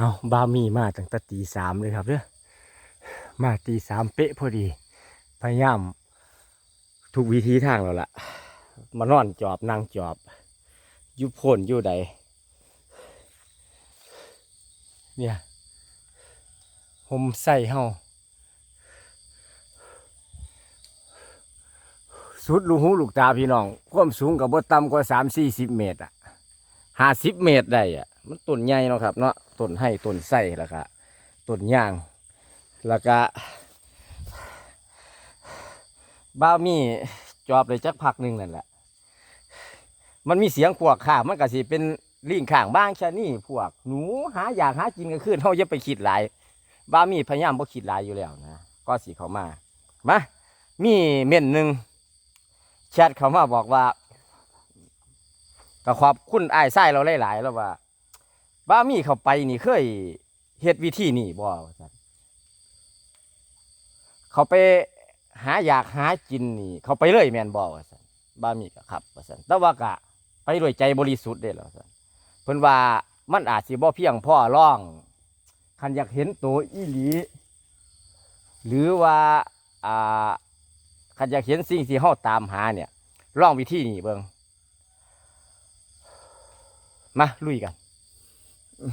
เอาบามีมาตั้งแต่ตีสามเลยครับเด้อมาตีสามเป๊ะพอดี พยายามทุกวิธีทางแล้วล่ะ มานอนจอบนั่งจอบ ยุบพ่นอยู่ใดเนี่ยผมใส่เฮาสุดลูกหูลูกตาพี่น้อง ความสูงกับบ่ต่ำกว่าสามสี่สิบเมตรอะห้าสิบเมตรได้อะ มันต้นใหญ่เนาะครับเนาะต้นให้ต้นไส้แล้วก็ต้นย่างแล้วก็บ้ามีจอบเลยจักพักหนึ่งนั่นแหละ มันมีเสียงพวกข้ามันก็สิเป็นลิงข้างบ้างชะนี่พวกหนูหาอยากหากินกันขึ้นเฮาอย่าไปคิดหลายบ้ามีพยายามบ่คิดหลายอยู่แล้วนะก็สิเขามามามีเม่นหนึ่งแชทเขามาบอกว่าก็ขอบคุณอ้ายไส้เราหลายๆแล้วว่า บ้ามีเข้าไปนี่เคยเฮ็ดวิธีนี่บ่ว่าซั่นเขาไปหาอยากหากินนี่ เขาไปเลยแมนบ่าสันบ้ามีก็ครับว่าสันแต่ว่ากะไปด้วยใจบริสุทธิ์เด้แล้วสันเพิ่นว่ามันอาจสิบ่เพียงพ่อร้องคันอยากเห็นตัวอีหลี หรือว่าอ่าคันอยากเห็นสิ่งที่เฮาตามหาเนี่ยลองวิธีนี้เบิ่งมาลุยกัน เบิ่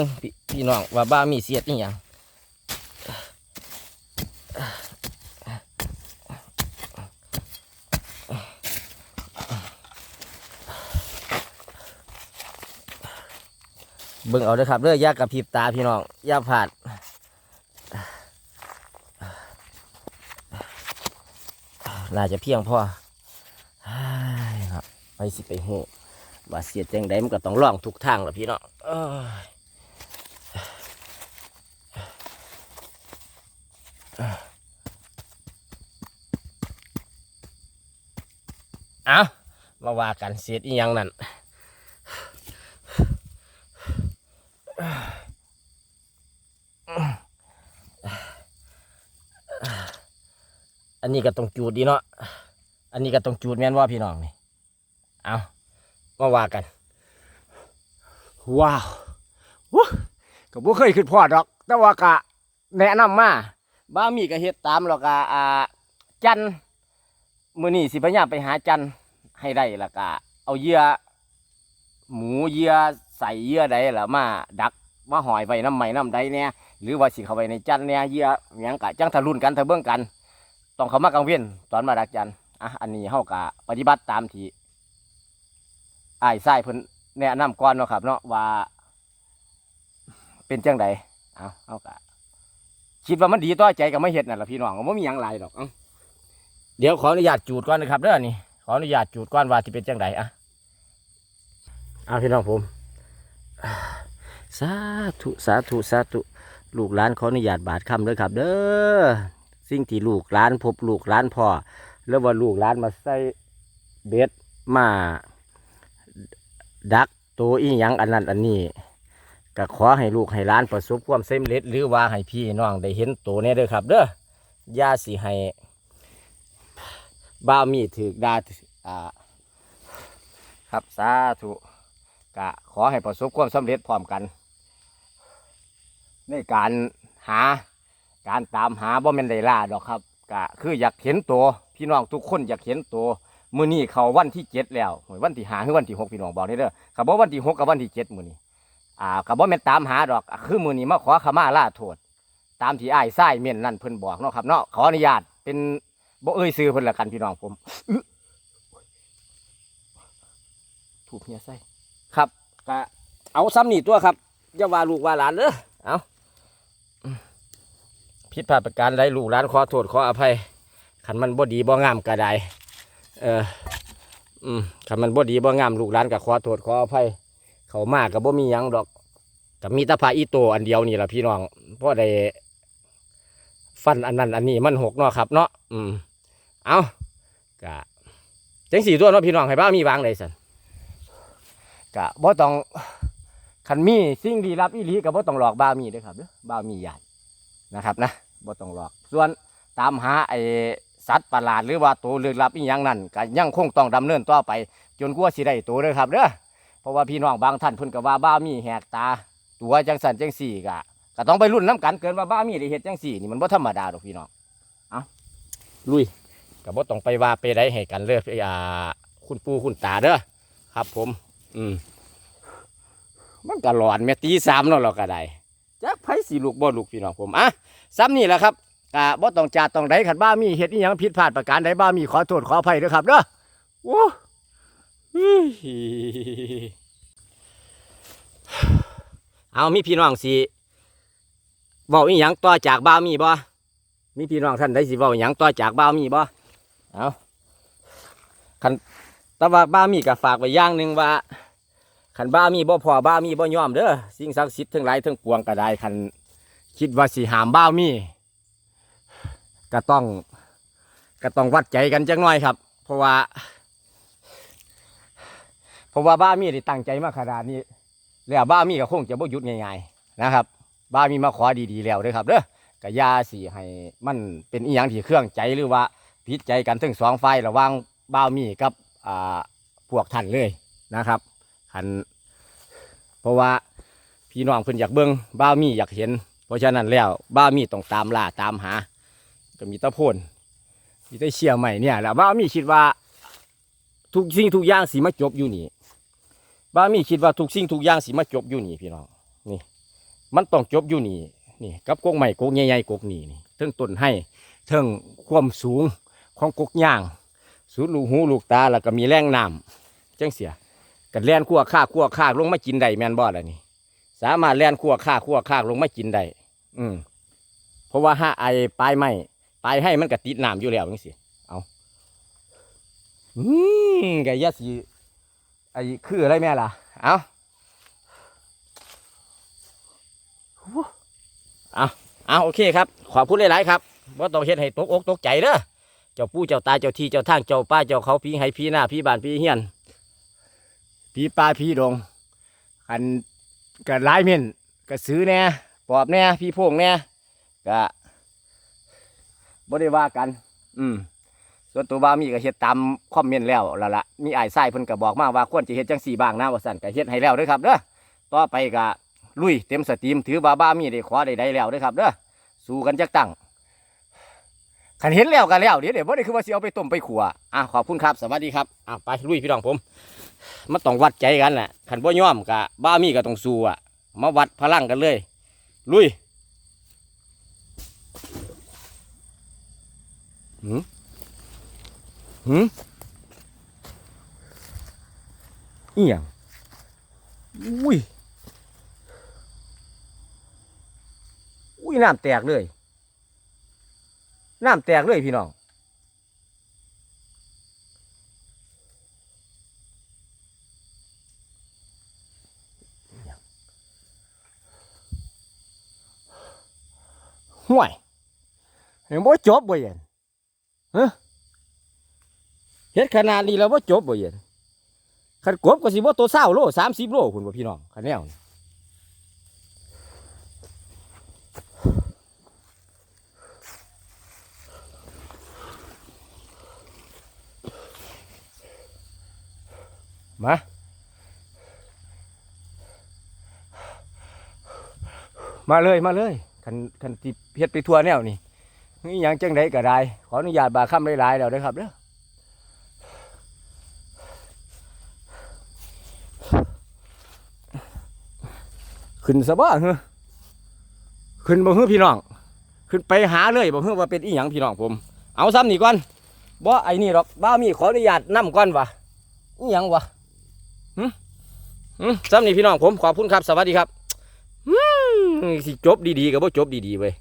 งพี่พี่น้องว่าบ้ามีเสียดอีหยังเบิ่งเอาเด้อครับเด้อยากกับพริบตาพี่น้องอย่าพลาด น่าจะเพียงพอครับไปสิไปหูว่าเสียดจังไดมันก็ต้องล่องทุกทางแหละพี่น้องเอ้ยเอามาว่ากันเสียดอีหยังนั่น อันนี้ก็ต้องจูดดีเนาะ อันนี้ก็ต้องจูดแม่นว่าพี่น้องนี่ เอามาว่ากัน ว้าววู้ก็บ่เคยขึ้นพอดอก แต่ว่ากะแนะนำมาบ้ามีก็เฮ็ดตามแล้วก็อ่าจันมื่อนี้สิพยายามไปหาจันให้ได้และกะเอาเหยื่อหมูเหยื่อใส่เหยื่อใดละมา ดักมาหอยไว้น้ำใหม่น้ำใดเนี่ยหรือว่าสิเข้าไปในจันเนี่ยเหยื่อหยังกะจังทะลุนกันทะเบื้งกัน ต้องเข้ามากลางเวียนตอนมาดักจันอะอันนี้เฮากะปฏิบัติตามที่อ้ายไส้เพิ่นแนะนำก่อนเนาะครับ เนาะว่า เป็นจังใดเอาเฮากะคิดว่ามันดีต่อใจกับไม่เห็ดนั่นแหละพี่น้องก็ไม่มีหยังหลายดอกเดี๋ยวขออนุญาตจูดก่อนนะครับเด้อนี่ขออนุญาตจูดก่อนว่าที่เป็นจังไดอะเอาพี่น้องผม สาธุ สาธุ สาธุ ลูกหลานขออนุญาตบาดคำเลยครับ เด้อ สิ่งที่ลูกหลานพบลูกหลานพ่อแล้วว่าลูกหลานมาใส่เบ็ดมา ดักตัวอีหยังอันนั้นอันนี้ก็ขอให้ลูกให้หลานประสบความสำเร็จหรือว่าให้พี่น้องได้เห็นตัวเนี่ยเด้อครับ เด้อย่าสิให้บ้ามีถือดาอ่าครับสาธุกะขอให้ประสบความสำเร็จพร้อมกัน ในการหา การตามหาบ่แม่นได้ล่าดอกครับกะคืออยากเห็นตัวพี่น้องทุกคนอยากเห็นตัวมื้อนี้เขาวันที่เจ็ดแล้ววันที่หาคือวันที่หกพี่น้องบอกได้เด้อกับบ่วันที่หกกับวันที่เจ็ดมื้อนี้อ่ากับบ่แม่นตามหาดอกคือมื้อนี้มาขอขมาล่าโทษตามที่อ้ายไส้เม่นนั่นเพิ่นบอกเนาะครับเนาะขออนุญาตเป็นบ่เอ่ยซื้อเพิ่นละกันพี่น้องผมถูกเมียใส่ครับก็เอาซ้ำนี่ตัวครับอย่าว่าลูกว่าหลานเด้อเอา ผิดพลาดประการใดลูกหลานขอโทษขออภัยขันมันบ่ดีบ่งามก็ได้เอออืมขันมันบ่ดีบ่งามลูกหลานก็ขอโทษขออภัย เขามากก็บ่มีหยังดอกก็มีตะพาอีโตอันเดียวนี่แหละพี่น้องเพราะได้ฟันอันนั้นอันนี้มันหกเนาะครับ เนาะอืมเอากะจังสี่ตัวเนาะพี่น้องให้บ้ามีวางเลยสันกะบ่ต้องคันมีสิ่งดีรับอีหลีกับบ่ต้องหลอกบ้ามีเด้อครับเด้อบ้ามีญาตินะครับนะ บ่ต้องหลอก ส่วนตามหาไอ้สัตว์ประหลาดหรือว่าตัวลึกลับอีหยังนั่นก็ยังคงต้องดำเนินต่อไป จนกว่าสิได้ตัวเด้อครับเด้อเพราะว่าพี่น้องบางท่านเพิ่นก็ว่าบ้ามีแหกตา ตัวจังสันจังสี่ก็ก็ต้องไปรุ่นน้กันเกินว่าบ้ามีได้เฮ็ดจังสี่นี่มันบ่ธรรมดาดอกพี่น้องเอาลุยก็บ่ต้องไปว่าไปได้ให้กันเลยอ่าคุณปู่คุณตาเด้อครับผม อืมมันก็หลอนแม่ตีสามเนาะเราก็ได้จักไผ สิลูกบ่ลูกพี่น้องผมอะซ้ำนี่แหละครับก็บ่ต้องจาต้องไดขันบ้ามีเฮ็ดอีหยังผิดพลาดประการใดบ้ามีขอโทษขออภัยด้อครับเด้อโอ้เอามีพี่น้องสิเว้าอีหยังต่อจากบ้ามีบ่มีพี่น้องท่านใดสิเว้าอีหยังต่อจากบ้ามีบ่เอาคันแต่ว่าบ้ามีก็ฝากไว้อย่างหนึ่งว่า ขันบ้ามีบ่พอบ้ามีบ่ยอมเด้อสิ่งศักดิ์สิทธิ์ทั้งหลายทั้งปวงก็ได้ขันคิดว่าสิหามบ้ามีก็ต้องก็ต้องวัดใจกันจังหน่อยครับ เพราะว่า เพราะว่าบ้ามีได้ตั้งใจมาขนาดนี้แล้วบ้ามีก็คงจะบ่หยุดง่ายๆนะครับ บ้ามีมาขอดีๆแล้วเด้อครับเด้อก็ยาสิให้มันเป็นอีหยังที่เครื่องใจหรือว่าผิดใจกันทั้งสองฝ่ายระหว่างบ้ามีกับอ่าพวกท่านเลยนะครับ คัน เพราะว่าพี่น้องเพิ่นอยากเบิ่งบ้ามีอยากเห็น เพราะฉะนั้นแล้วบ้ามีต้องตามล่าตามหา ก็มีตะโพนมีตะเชี่ยใหม่เนี่ยแหละบ้ามีคิดว่า ทุกสิ่งทุกอย่างสิมาจบอยู่นี่บ้ามีคิดว่าทุกสิ่งทุกอย่างสิมาจบอยู่นี่พี่น้องนี่ มันต้องจบอยู่นี่นี่กับกกใหม่กกใหญ่ๆกกนี่นี่เทิงต้นให้เทิงความสูงของกกย่างสูดลูกหูลูกตาแล้วก็มีแรงน้ำจังเสีย กันแล่นขั้วข้าขั้วข้าลงมากินได้แม่นบ่ล่ะนี่สามารถแล่นขั้วข้าขั้วข้าลงมากินได้อืมเพราะว่าห้าไอปลายไม้ปลายให้มันก็ติดน้ำอยู่แล้วจังสิเอาอืมแกยะสิไอคืออะไรแม่ล่ะเอาเอาเอาโอเคครับ ขอบคุณหลายๆครับว่าต้องเฮ็ดให้ตกอกตกใจเด้อเจ้าปู่เจ้าตาเจ้าที่เจ้าทางเจ้าป้าเจ้าเขาพี่ให้พี่หน้าพี่บ้านพี่เฮียน ผีปลาผีดงกันกันหลายเม่นก็ซื้อแน่ปอบแน่พี่พงแน่ก็บ่ได้ว่ากัน อืมส่วนตัวบ้ามีก็เฮ็ดตามคอมเมนต์แล้วละละมีไอ้ายทรายเพิ่นก็บอกมาว่าควรจะเฮ็ดจังสี่บางนะว่าสั่นก็เฮ็ดให้แล้วเด้อครับเด้อต่อไปก็ลุยเต็มสตรีมถือว่าบ้ามีได้ขอได้ได้แล้วเด้อครับเด้อสู้กันจักตั้งคันเห็นแล้วก็แล้วเดี๋ยวเดี๋ยวบ่ได้คือว่าสิเอาไปต้มไปขัวอะขอบคุณครับ สวัสดีครับอะไปลุยพี่น้องผม มันต้องวัดใจกันแหละขันบ่ย่อมกะบ้ามีก็ต้องสู้อะ มาวัดพลังกันเลย ลุยหืมหืมอีหยังอุ้ยอุ้ยน้ำแตกเลยน้ำแตกเลยพี่น้อง ห่วยเห็นบ่จบบ่เย็นฮะเฮ็ดขนาดนี้แล้วบ่จบบ่เย็นขันกบก็สิบ่ตัวเศร้าโลสามสิบโลคุณบ่พี่น้องขันแนวนี่มามาเลย มาเลย คันคันที่เฮ็ดไปทั่วแนวนี่นี่ยังจังไดก็ได้ ขออนุญาตบาค่ำหลายๆแล้วด้ครับเด้อขึ้นซะบ่เฮ้อขึ้นบ่เฮ้อพี่น้อง ขึ้นไปหาเลยบ่เฮ้อว่าเป็นอีหยังพี่น้องผม เอาซ้ำนี่ก่อนบ่ไอ้นี่หรอกบ้ามีขออนุญาตนํก่อนวะอีหยังวะหึหึซ้ำนี่พี่น้องผมขอบคุณครับ สวัสดีครับ สิจบดีๆกับว่าจบดีๆเว้ย